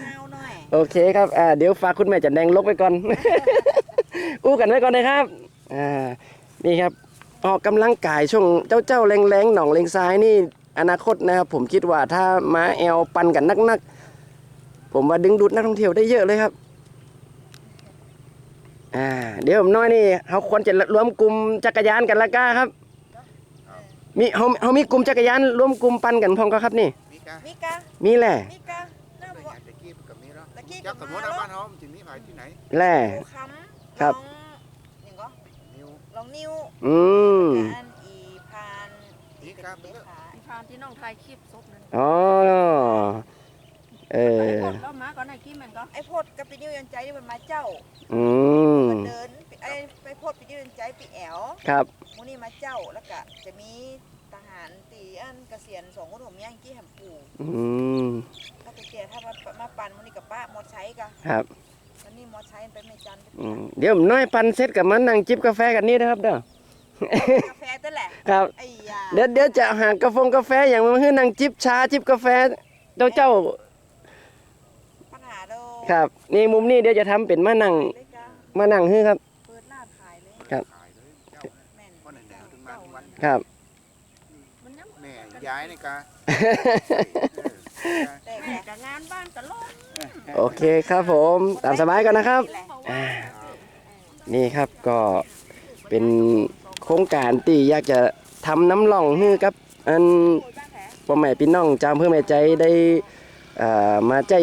เงาหน่อยโอเคครับอ่าเดี๋ยวฝากคุณแม่จันแดงลบไปก่อน อู้กันไว้ก่อนนะครับอ่านี่ครับออกกำลังกายช่วงเจ้าเจ้าๆแรงๆหน่องเลงซ้ายนี่อนาคตนะครับ ผมคิดว่าถ้าม้าแอลปันกันนักๆ ผมว่าดึงดูดนักท่องเที่ยวได้เยอะเลยครับอ่าเดี๋ยวผมน้อยนี่เขาควรจะรวมกลุ่มจักรยานกันละก้าครับมีเขาเขามีกลุ่มจักรยานรวมกลุ่มปันกันพร้อมก็ครับนี่ มีกะมิกะมีแหละมิกะน้าแต่บอกยาตะกี้กับมีแล้วตะกี้จักักบสมมมาติว่าแล้ว บ้านเฮามันจะมีขายที่ไหนแหละ ปูค้ำครับ ลองอย่างก็นิวลองนิ้วอืมอันอีพานอีกครับเป็นเลขาพานที่น้องถ่ายคลิปซบนั่นอ๋อเอไอ้อคนแล้วมาก่อนไอ้คลิปมันก็ไอ้โพดกับปีนิ้วยันใจนี่มันมาเจ้าอืม มันเดินไอ้ไปโพดปีนิ้วยันใจปีแอวครับ มูนี่มาเจ้าแล้วก็จะมี ทหารตีอันเกษียณสองคนผมย่างกี้แหมปูอืมถ้าไปเกียถ้ามามาปั่นมูนี่กับป้ามอใช้กะครับวันนี้มอใช้ไปไม่จันทร์อืมเดี๋ยวผมน้อยปันเสร็จกับมันนั่งจิบกาแฟกันนี่นะครับเด้อกาแฟนั่นแหละครับไอ้ยาเดี๋ยวเดี๋ยวจะหากาแฟกาแฟอย่างมันคือนั่งจิบชาจิบกาแฟเจ้าเจ้าปัญหาโดครับนี่มุมนี้เดี๋ยวจะทำเป็นมานั่งเลยกะมานั่งฮื้อครับเปิดร้านขายเลยครับขายเลยเจ้าแม่นเพราะไหนๆถึงมาทุกวันครับมันยังแม่ ย้ายนี่กะแต่แม่แกกับงานบ้านก็ลงโอเคครับผมตามสบายกันนะครับอ่านี่ครับก็เป็นโครงการที่อยากจะทำน้ำล่องฮื้อกับอันพ่อแม่พี่น้องจามเพื่อแม่ใจได้เอ่อมาใจ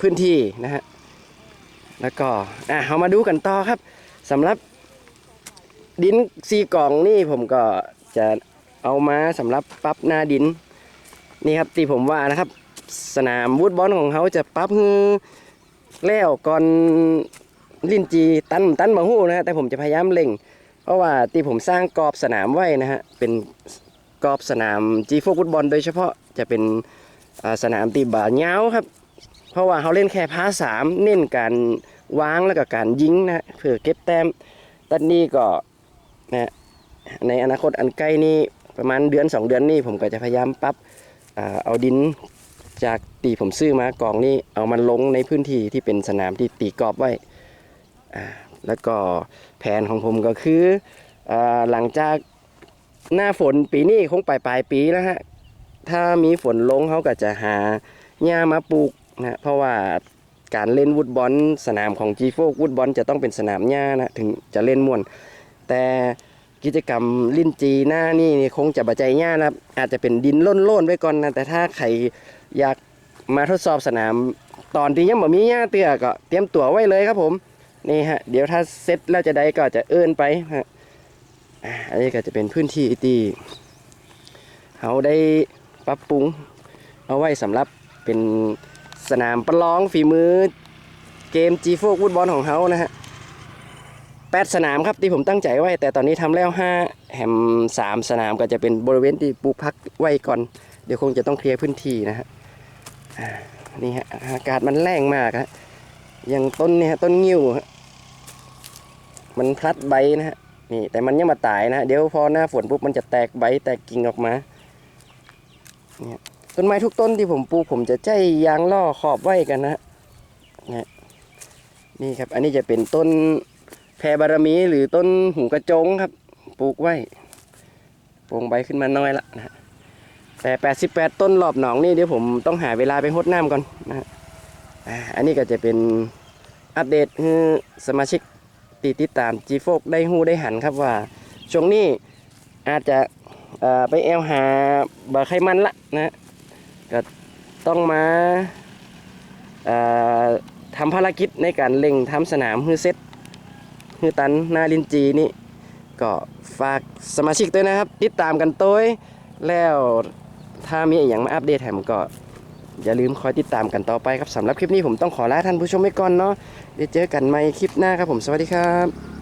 พื้นที่นะฮะแล้วก็อะเรามาดูกันต่อครับสำหรับ ดินซีกล่องนี่ผมก็จะ เอามาสำหรับปรับหน้าดิน นี่ครับที่ผมว่านะครับ สนามวูดบอลของเขาจะปรับฮือแล้วก่อนลินจีตันตันบางหูนะฮะแต่ผมจะพยายามเล่ง เพราะว่าที่ผมสร้างกรอบสนามไว้นะฮะเป็นกรอบสนามจีโฟฟุตบอลโดยเฉพาะจะเป็นสนามตีบาเงาวครับ เพราะว่าเขาเล่นแค่พาสามเน้นการวางแล้วก็การยิงนะเพื่อเก็บแต้มตอนนี้ก็นะฮะในอนาคตอันใกล้นี้ ประมาณเดือน 2 เดือนนี้ผมก็จะพยายามปรับเอาดินจากตีผมซื้อมากองนี้เอามันลงในพื้นที่ที่เป็นสนามที่ตีกรอบไว้ แล้วก็แผนของผมก็คืออหลังจากหน้าฝนปีนี้คงปลายปลายปีแล้วฮะ ถ้ามีฝนลงเขาก็จะหาหญ้ามาปลูกนะเพราะว่าการเล่นวุดบอลสนามของ g ีโฟกวุดบอลจะต้องเป็นสนามหญ้านะถึงจะเล่นม่วน แต่ กิจกรรมลิ้นจีหน้านี่คงจะบาใจหญ้านะครับ อาจจะเป็นดินโล่นๆไว้ก่อนนะแต่ถ้าใครอยากมาทดสอบสนาม ตอนที่ยังบ่มีหญ้าเตื้อก็เตรียมตั๋วไว้เลยครับผมนี่ฮะเดี๋ยวถ้าเสร็จแล้วจะได้ก็จะเอิ้นไปฮะอันนี้ก็จะเป็นพื้นที่ที่เขาได้ปรับปรุง เอาไว้สำหรับเป็นสนามประลองฝีมือเกม G โฟกฟุตบอลของเขานะฮะ แปดสนามครับที่ผมตั้งใจไว้ แต่ตอนนี้ทำแล้วห้าแหมสามสนามก็จะเป็นบริเวณที่ปลูกพักไว้ก่อน เดี๋ยวคงจะต้องเคลียร์พื้นที่นะฮะนี่ฮะอากาศมันแรงมากฮะอย่างต้นเนี่ยฮะต้นงิ้วฮะมันพลัดใบนะฮะนี่แต่มันยังมาตายนะเดี๋ยวพอหน้าฝนปุ๊บมันจะแตกใบแตกกิ่งออกมาเนี่ยต้นไม้ทุกต้นที่ผมปลูกผมจะใจยางล่อขอบไว้กันนะฮะนะนี่ครับอันนี้จะเป็นต้น แพรบารมีหรือต้นหูกระจงครับ ปลูกไว้โปร่งใบขึ้นมาน้อยละนะฮะแต่ 88 ต้นรอบหนองนี่เดี๋ยวผมต้องหาเวลาไปหดน้ำก่อนนะฮะอันนี้ก็จะเป็นอัปเดตสมาชิกติดติดตามจีโฟกได้หูได้หันครับว่า ช่วงนี้อาจจะไปแอวหาบะไขมันละนะก็ต้องมาทำภารกิจในการเล่งทำสนามฮือเซต ฮือตันหนาลินจีนี่ก็ฝากสมาชิกด้วยนะครับ ติดตามกันต้ยแล้วถ้ามีอย่างมาอัปเดตแถมก็ อย่าลืมคอยติดตามกันต่อไปครับสำหรับคลิปนี้ผมต้องขอลาท่านผู้ชมไปก่อนเนาะเดี๋ยวเจอกันใหม่คลิปหน้าครับผมสวัสดีครับ